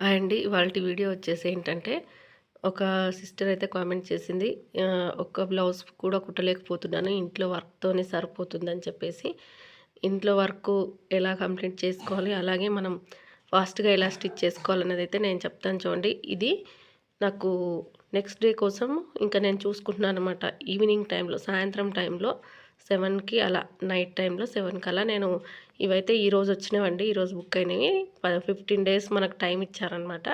Hi అండి ఇవాళ video వచ్చేసి ఏంటంటే ఒక సిస్టర్ అయితే కామెంట్ చేసింది ఒక బ్లౌజ్ కూడా కుట్టలేకపోతున్నాను ఇంట్లో వర్క్తోనే సరిపోతుందని చెప్పేసి. ఇంట్లో వర్క్ ఎలా కంప్లీట్ చేసుకోవాలి అలాగే మనం ఫాస్ట్గా ఎలా స్టిచ్ చేసుకోవాలనేది అయితే నేను చెప్తాను చూడండి. ఇది నాకు నెక్స్ట్ డే కోసం ఇంకా నేను చూసుకుంటున్నాను అనమాట ఈవినింగ్ టైంలో సాయంత్రం టైంలో సెవెన్కి అలా నైట్ టైంలో సెవెన్కి అలా నేను ఇవైతే ఈరోజు వచ్చినవండి. ఈరోజు బుక్ అయినవి. ఫిఫ్టీన్ డేస్ మనకు టైం ఇచ్చారనమాట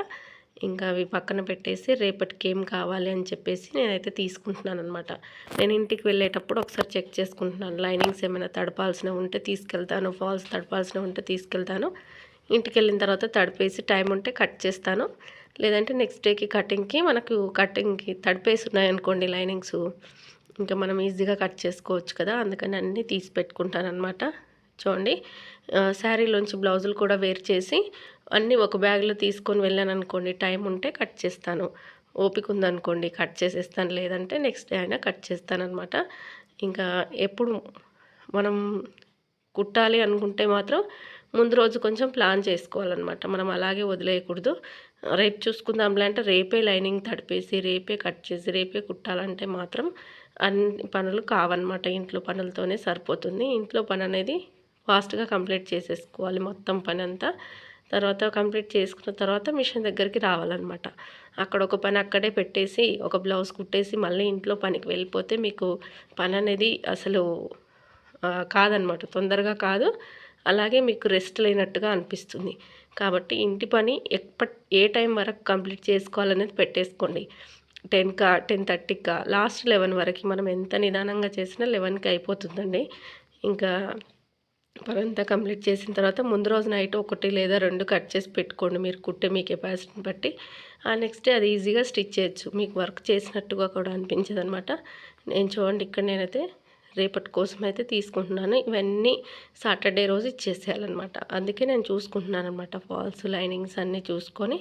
ఇంకా అవి పక్కన పెట్టేసి రేపటికి ఏం కావాలి అని చెప్పేసి నేనైతే తీసుకుంటున్నాను అనమాట నేను ఇంటికి వెళ్ళేటప్పుడు ఒకసారి చెక్ చేసుకుంటున్నాను. లైనింగ్స్ ఏమైనా తడపాల్సినవి ఉంటే తీసుకెళ్తాను. ఫాల్స్ తడపాల్సినవి ఉంటే తీసుకెళ్తాను. ఇంటికి వెళ్ళిన తర్వాత తడిపేసి టైం ఉంటే కట్ చేస్తాను. లేదంటే నెక్స్ట్ డేకి కటింగ్కి మనకు కటింగ్కి తడిపేసి ఉన్నాయనుకోండి లైనింగ్స్ ఇంకా మనం ఈజీగా కట్ చేసుకోవచ్చు కదా. అందుకని అన్నీ తీసి పెట్టుకుంటాను అనమాట చూడండి. శారీలోంచి బ్లౌజులు కూడా వేర్ చేసి అన్నీ ఒక బ్యాగ్లో తీసుకొని వెళ్ళాను అనుకోండి టైం ఉంటే కట్ చేస్తాను. ఓపిక ఉందనుకోండి కట్ చేసేస్తాను. లేదంటే నెక్స్ట్ డే అయినా కట్ చేస్తాను అనమాట ఇంకా ఎప్పుడు మనం కుట్టాలి అనుకుంటే మాత్రం ముందు రోజు కొంచెం ప్లాన్ చేసుకోవాలన్నమాట. మనం అలాగే వదిలేయకూడదు. రేపు చూసుకుందాంలే అంటే రేపే లైనింగ్ తడిపేసి రేపే కట్ చేసి రేపే కుట్టాలంటే మాత్రం అన్ని పనులు కావన్నమాట. ఇంట్లో పనులతోనే సరిపోతుంది. ఇంట్లో పని అనేది ఫాస్ట్గా కంప్లీట్ చేసేసుకోవాలి మొత్తం పని అంతా తర్వాత కంప్లీట్ చేసుకున్న తర్వాత మిషన్ దగ్గరికి రావాలన్నమాట. అక్కడ ఒక పని అక్కడే పెట్టేసి ఒక బ్లౌజ్ కుట్టేసి మళ్ళీ ఇంట్లో పనికి వెళ్ళిపోతే మీకు పని అనేది అసలు కాదనమాట తొందరగా కాదు. అలాగే మీకు రెస్ట్ లేనట్టుగా అనిపిస్తుంది. కాబట్టి ఇంటి పని ఎప్పటి ఏ టైం వరకు కంప్లీట్ చేసుకోవాలనేది పెట్టేసుకోండి. టెన్కా టెన్ థర్టీకా లాస్ట్ లెవెన్ వరకు మనం ఎంత నిదానంగా చేసినా లెవెన్కి అయిపోతుందండి. ఇంకా పనంతా కంప్లీట్ చేసిన తర్వాత ముందు రోజు నైట్ ఒకటి లేదా రెండు కట్ చేసి పెట్టుకోండి. మీరు కుట్టే మీ కెపాసిటీని బట్టి. ఆ నెక్స్ట్ డే అది ఈజీగా స్టిచ్ చేయొచ్చు. మీకు వర్క్ చేసినట్టుగా కూడా అనిపించదు అనమాట నేను చూడండి ఇక్కడ నేనైతే రేపటి కోసం అయితే తీసుకుంటున్నాను. ఇవన్నీ సాటర్డే రోజు ఇచ్చేసేయాలన్నమాట. అందుకే నేను చూసుకుంటున్నాను అనమాట ఫాల్స్ లైనింగ్స్ అన్నీ చూసుకొని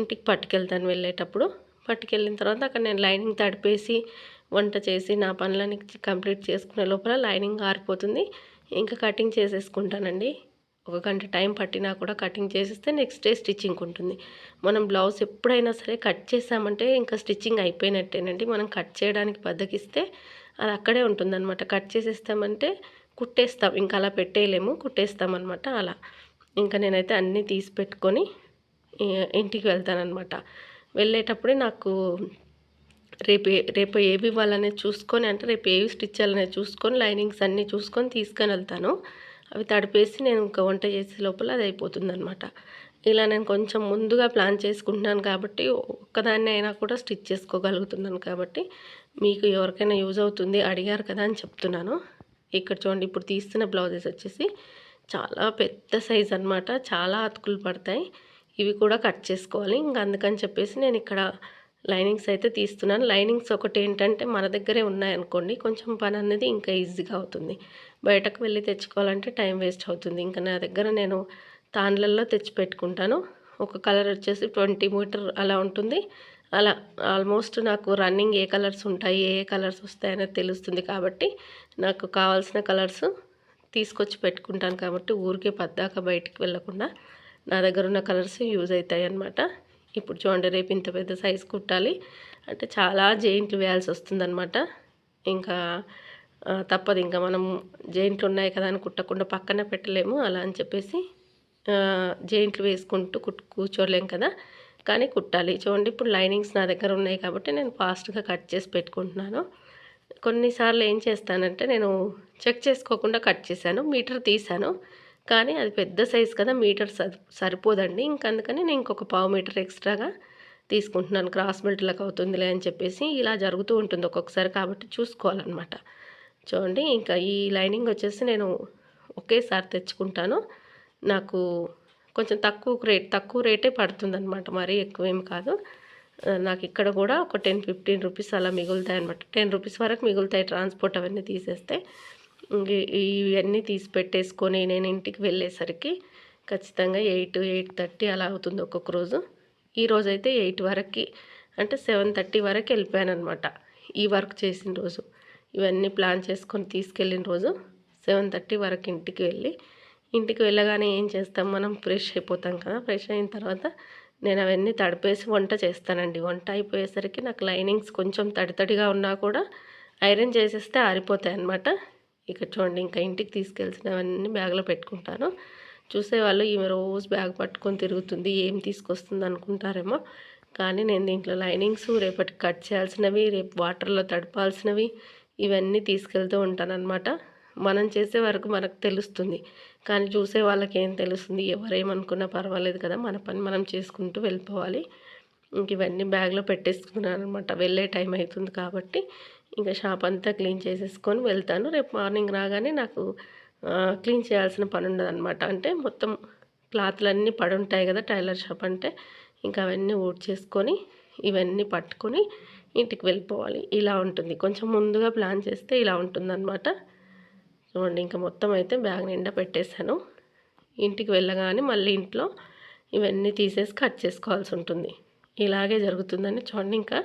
ఇంటికి పట్టుకెళ్తాను వెళ్ళేటప్పుడు. పట్టుకెళ్ళిన తర్వాత అక్కడ నేను లైనింగ్ తడిపేసి వంట చేసి నా పనులన్నీ కంప్లీట్ చేసుకునే లోపల లైనింగ్ ఆరిపోతుంది. ఇంకా కటింగ్ చేసేసుకుంటానండి. ఒక గంట టైం పట్టినా కూడా కటింగ్ చేసేస్తే నెక్స్ట్ డే స్టిచ్చింగ్ ఉంటుంది. మనం బ్లౌజ్ ఎప్పుడైనా సరే కట్ చేసామంటే ఇంకా స్టిచ్చింగ్ అయిపోయినట్టేనండి. మనం కట్ చేయడానికి బద్దకిస్తే అది అక్కడే ఉంటుందన్నమాట. కట్ చేసేస్తామంటే కుట్టేస్తాం. ఇంకా అలా పెట్టేయలేము కుట్టేస్తామన్నమాట అలా. ఇంకా నేనైతే అన్నీ తీసి పెట్టుకొని ఇంటికి వెళ్తానన్నమాట. వెళ్ళేటప్పుడే నాకు రేపు రేపు ఏవి ఇవ్వాలనేది చూసుకొని అంటే రేపు ఏవి స్టిచ్ చేయాలనేది చూసుకొని లైనింగ్స్ అన్నీ చూసుకొని తీసుకొని వెళ్తాను. అవి తడిపేసి నేను ఇంకా వంట చేసే లోపల అది అయిపోతుంది అనమాట ఇలా నేను కొంచెం ముందుగా ప్లాన్ చేసుకుంటున్నాను కాబట్టి ఒక్కదాన్ని అయినా కూడా స్టిచ్ చేసుకోగలుగుతున్నాను కాబట్టి మీకు ఎవరికైనా యూజ్ అవుతుంది అడిగారు కదా అని చెప్తున్నాను. ఇక్కడ చూడండి ఇప్పుడు తీస్తున్న బ్లౌజెస్ వచ్చేసి చాలా పెద్ద సైజ్ అన్నమాట. చాలా అతుకులు పడతాయి. ఇవి కూడా కట్ చేసుకోవాలి. ఇంకా అందుకని చెప్పేసి నేను ఇక్కడ లైనింగ్స్ అయితే తీస్తున్నాను. లైనింగ్స్ ఒకటి ఏంటంటే మన దగ్గరే ఉన్నాయనుకోండి కొంచెం పని అనేది ఇంకా ఈజీగా అవుతుంది. బయటకు వెళ్ళి తెచ్చుకోవాలంటే టైం వేస్ట్ అవుతుంది. ఇంకా నా దగ్గర నేను తాన్లల్లో తెచ్చి పెట్టుకుంటాను ఒక కలర్ వచ్చేసి ట్వంటీ మీటర్ అలా ఉంటుంది. అలా ఆల్మోస్ట్ నాకు రన్నింగ్ ఏ కలర్స్ ఉంటాయి ఏ ఏ కలర్స్ వస్తాయనేది తెలుస్తుంది కాబట్టి నాకు కావాల్సిన కలర్స్ తీసుకొచ్చి పెట్టుకుంటాను కాబట్టి ఊరికే పద్దాక బయటికి వెళ్ళకుండా నా దగ్గర ఉన్న కలర్స్ యూజ్ అవుతాయి అన్నమాట ఇప్పుడు చూడండి రేపు ఇంత పెద్ద సైజ్ కుట్టాలి. అంటే చాలా జెయింట్లు వేయాల్సి వస్తుందన్నమాట. ఇంకా తప్పదు. ఇంకా మనం జెయింట్లు ఉన్నాయి కదా అని కుట్టకుండా పక్కన పెట్టలేము. అలా అని చెప్పేసి జెయింట్లు వేసుకుంటూ కుట్ కూర్చోలేం కదా. కానీ కుట్టాలి. చూడండి ఇప్పుడు లైనింగ్స్ నా దగ్గర ఉన్నాయి కాబట్టి నేను ఫాస్ట్గా కట్ చేసి పెట్టుకుంటున్నాను. కొన్నిసార్లు ఏం చేస్తానంటే నేను చెక్ చేసుకోకుండా కట్ చేశాను. మీటర్ తీశాను. కానీ అది పెద్ద సైజ్ కదా మీటర్ సరిపోదండి. ఇంక అందుకని నేను ఇంకొక పావు మీటర్ ఎక్స్ట్రాగా తీసుకుంటున్నాను. క్రాస్ బెల్ట్లకు అవుతుందిలే అని చెప్పేసి ఇలా జరుగుతూ ఉంటుంది ఒక్కొక్కసారి కాబట్టి చూసుకోవాలన్నమాట. చూడండి ఇంకా ఈ లైనింగ్ వచ్చేసి నేను ఒకేసారి తెచ్చుకుంటాను. నాకు కొంచెం తక్కువ రేట్ తక్కువ రేటే పడుతుంది అనమాట మరీ ఎక్కువ ఏం కాదు నాకు ఇక్కడ కూడా ఒక టెన్ ఫిఫ్టీన్ రూపీస్ అలా మిగులుతాయి అనమాట టెన్ రూపీస్ వరకు మిగులుతాయి ట్రాన్స్పోర్ట్ అవన్నీ తీసేస్తే. ఇవన్నీ తీసి పెట్టేసుకొని నేను ఇంటికి వెళ్ళేసరికి ఖచ్చితంగా ఎయిట్ ఎయిట్ థర్టీ అలా అవుతుంది ఒక్కొక్క రోజు. ఈ రోజైతే అయితే ఎయిట్ వరకు అంటే సెవెన్ థర్టీ వరకు వెళ్ళిపోయాను అనమాట ఈ వర్క్ చేసిన రోజు. ఇవన్నీ ప్లాన్ చేసుకొని తీసుకెళ్ళిన రోజు సెవెన్ థర్టీ వరకు ఇంటికి వెళ్ళి ఇంటికి వెళ్ళగానే ఏం చేస్తాం? మనం ఫ్రెష్ అయిపోతాం కదా. ఫ్రెష్ అయిన తర్వాత నేను అవన్నీ తడిపేసి వంట చేస్తానండి. వంట అయిపోయేసరికి నాకు లైనింగ్స్ కొంచెం తడి తడిగా ఉన్నా కూడా ఐరన్ చేసేస్తే ఆరిపోతాయి అన్నమాట ఇక చూడండి ఇంకా ఇంటికి తీసుకెళ్సినవన్నీ బ్యాగ్లో పెట్టుకుంటాను. చూసేవాళ్ళు ఈమె రోజు బ్యాగ్ పట్టుకొని తిరుగుతుంది ఏం తీసుకొస్తుంది అనుకుంటారేమో. కానీ నేను దీంట్లో లైనింగ్స్ రేపటి కట్ చేయాల్సినవి రేపు వాటర్లో తడపాల్సినవి ఇవన్నీ తీసుకెళ్తూ ఉంటానన్నమాట. మనం చేసే వరకు మనకు తెలుస్తుంది. కానీ చూసే వాళ్ళకి ఏం తెలుస్తుంది? ఎవరేమనుకున్నా పర్వాలేదు కదా మన పని మనం చేసుకుంటూ వెళ్ళిపోవాలి. ఇంక ఇవన్నీ బ్యాగ్లో పెట్టేసుకున్నాను అనమాట వెళ్ళే టైం అవుతుంది కాబట్టి ఇంకా షాప్ అంతా క్లీన్ చేసేసుకొని వెళ్తాను. రేపు మార్నింగ్ రాగానే నాకు క్లీన్ చేయాల్సిన పని ఉండదన్నమాట. అంటే మొత్తం క్లాత్లన్నీ పడి ఉంటాయి కదా టైలర్ షాప్ అంటే ఇంకా అవన్నీ చేసుకొని ఇవన్నీ పట్టుకొని ఇంటికి వెళ్ళిపోవాలి. ఇలా ఉంటుంది. కొంచెం ముందుగా ప్లాన్ చేస్తే ఇలా ఉంటుందన్నమాట. చూడండి ఇంకా మొత్తం అయితే బ్యాగ్ నిండా పెట్టేశాను. ఇంటికి వెళ్ళగానే మళ్ళీ ఇంట్లో ఇవన్నీ తీసేసి కట్ చేసుకోవాల్సి ఉంటుంది. ఇలాగే జరుగుతుందని చూడండి ఇంకా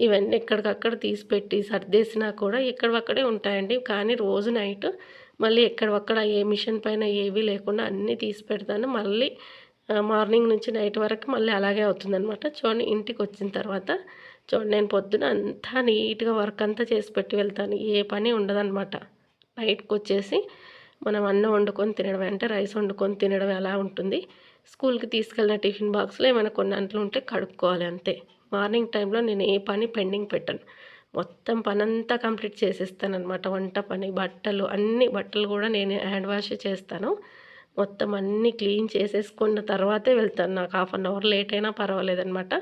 ఇవన్నీ ఎక్కడికక్కడ తీసి పెట్టి సర్దేసినా కూడా ఎక్కడవక్కడే ఉంటాయండి. కానీ రోజు నైట్ మళ్ళీ ఎక్కడవక్కడ ఏ మిషన్ పైన ఏవి లేకుండా అన్నీ తీసి పెడతాను మళ్ళీ మార్నింగ్ నుంచి నైట్ వరకు మళ్ళీ అలాగే అవుతుందనమాట చూడండి ఇంటికి వచ్చిన తర్వాత చూడండి నేను పొద్దున అంతా నీట్గా వర్క్ అంతా చేసి పెట్టి వెళ్తాను. ఏ పని ఉండదన్నమాట. నైట్కి వచ్చేసి మనం అన్నం వండుకొని తినడం అంటే రైస్ వండుకొని తినడం ఎలా ఉంటుంది. స్కూల్కి తీసుకెళ్ళిన టిఫిన్ బాక్స్లో ఏమైనా కొన్ని అంట్లు ఉంటే కడుక్కోవాలి అంతే. మార్నింగ్ టైంలో నేను ఏ పని పెండింగ్ పెట్టను. మొత్తం పని అంతా కంప్లీట్ చేసేస్తాను అనమాట వంట పని బట్టలు అన్ని బట్టలు కూడా నేను హ్యాండ్ వాష్ చేస్తాను. మొత్తం అన్నీ క్లీన్ చేసేసుకున్న తర్వాతే వెళ్తాను. నాకు హాఫ్ అన్ అవర్ లేట్ అయినా పర్వాలేదనమాట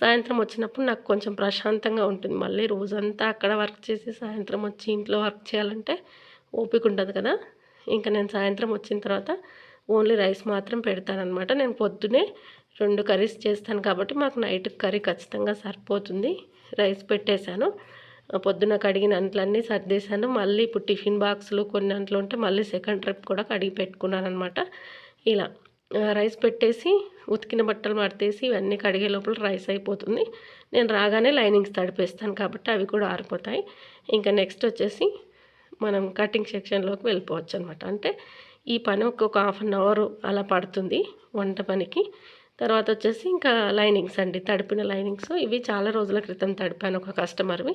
సాయంత్రం వచ్చినప్పుడు నాకు కొంచెం ప్రశాంతంగా ఉంటుంది. మళ్ళీ రోజంతా అక్కడ వర్క్ చేసి సాయంత్రం వచ్చి ఇంట్లో వర్క్ చేయాలంటే ఓపిక ఉండదు కదా. ఇంకా నేను సాయంత్రం వచ్చిన తర్వాత ఓన్లీ రైస్ మాత్రం పెడతానమాట నేను పొద్దునే రెండు కర్రీస్ చేస్తాను కాబట్టి మాకు నైట్ కర్రీ ఖచ్చితంగా సరిపోతుంది. రైస్ పెట్టేశాను. పొద్దున కడిగిన అంట్లన్నీ సర్దేశాను. మళ్ళీ ఇప్పుడు టిఫిన్ బాక్సులు కొన్ని అంట్లు ఉంటే మళ్ళీ సెకండ్ ట్రిప్ కూడా కడిగి పెట్టుకున్నాను అనమాట ఇలా రైస్ పెట్టేసి ఉతికిన బట్టలు మడతేసి ఇవన్నీ కడిగే లోపల రైస్ అయిపోతుంది. నేను రాగానే లైనింగ్స్ తడిపేస్తాను కాబట్టి అవి కూడా ఆరిపోతాయి. ఇంకా నెక్స్ట్ వచ్చేసి మనం కటింగ్ సెక్షన్లోకి వెళ్ళిపోవచ్చు అనమాట అంటే ఈ పని ఒక్కొక్క హాఫ్ అన్ అవర్ అలా పడుతుంది వంట పనికి. తర్వాత వచ్చేసి ఇంకా లైనింగ్స్ అండి. తడిపిన లైనింగ్స్ ఇవి చాలా రోజుల క్రితం తడిపాను ఒక కస్టమర్వి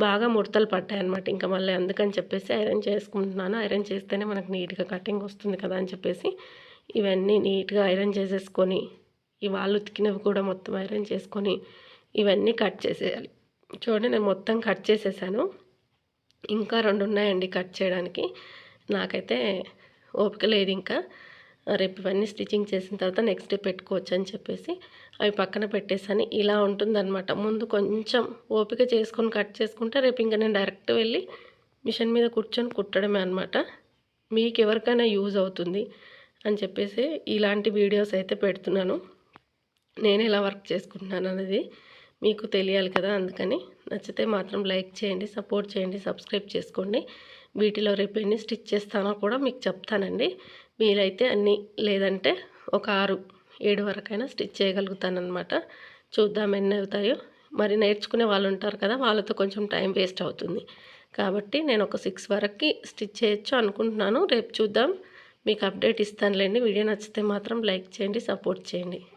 బాగా ముడతలు పడ్డాయి అనమాట ఇంకా మళ్ళీ అందుకని చెప్పేసి ఐరన్ చేసుకుంటున్నాను. ఐరన్ చేస్తేనే మనకు నీట్గా కటింగ్ వస్తుంది కదా అని చెప్పేసి ఇవన్నీ నీట్గా ఐరన్ చేసేసుకొని ఈ వాళ్ళు ఉతికినవి కూడా మొత్తం ఐరన్ చేసుకొని ఇవన్నీ కట్ చేసేయాలి. చూడండి నేను మొత్తం కట్ చేసేసాను. ఇంకా రెండు ఉన్నాయండి కట్ చేయడానికి. నాకైతే ఓపిక లేదు ఇంకా. రేపు ఇవన్నీ స్టిచ్చింగ్ చేసిన తర్వాత నెక్స్ట్ డే పెట్టుకోవచ్చు అని చెప్పేసి అవి పక్కన పెట్టేసాను. ఇలా ఉంటుందన్నమాట. ముందు కొంచెం ఓపిక చేసుకొని కట్ చేసుకుంటే రేపు ఇంకా నేను డైరెక్ట్ వెళ్ళి మిషన్ మీద కూర్చొని కుట్టడమే అనమాట మీకు ఎవరికైనా యూజ్ అవుతుంది అని చెప్పేసి ఇలాంటి వీడియోస్ అయితే పెడుతున్నాను. నేను ఎలా వర్క్ చేసుకుంటున్నాను అనేది మీకు తెలియాలి కదా. అందుకని నచ్చితే మాత్రం లైక్ చేయండి సపోర్ట్ చేయండి సబ్స్క్రైబ్ చేసుకోండి. వీటిలో రేపు ఎన్ని స్టిచ్ చేస్తానో కూడా మీకు చెప్తానండి. వీలైతే అన్నీ లేదంటే ఒక ఆరు ఏడు వరకైనా స్టిచ్ చేయగలుగుతానమాట చూద్దాం ఎన్ని అవుతాయో. మరి నేర్చుకునే వాళ్ళు ఉంటారు కదా వాళ్ళతో కొంచెం టైం వేస్ట్ అవుతుంది. కాబట్టి నేను ఒక సిక్స్ వరకు స్టిచ్ చేయొచ్చు అనుకుంటున్నాను. రేపు చూద్దాం. మీకు అప్డేట్ ఇస్తానులేండి. వీడియో నచ్చితే మాత్రం లైక్ చేయండి సపోర్ట్ చేయండి.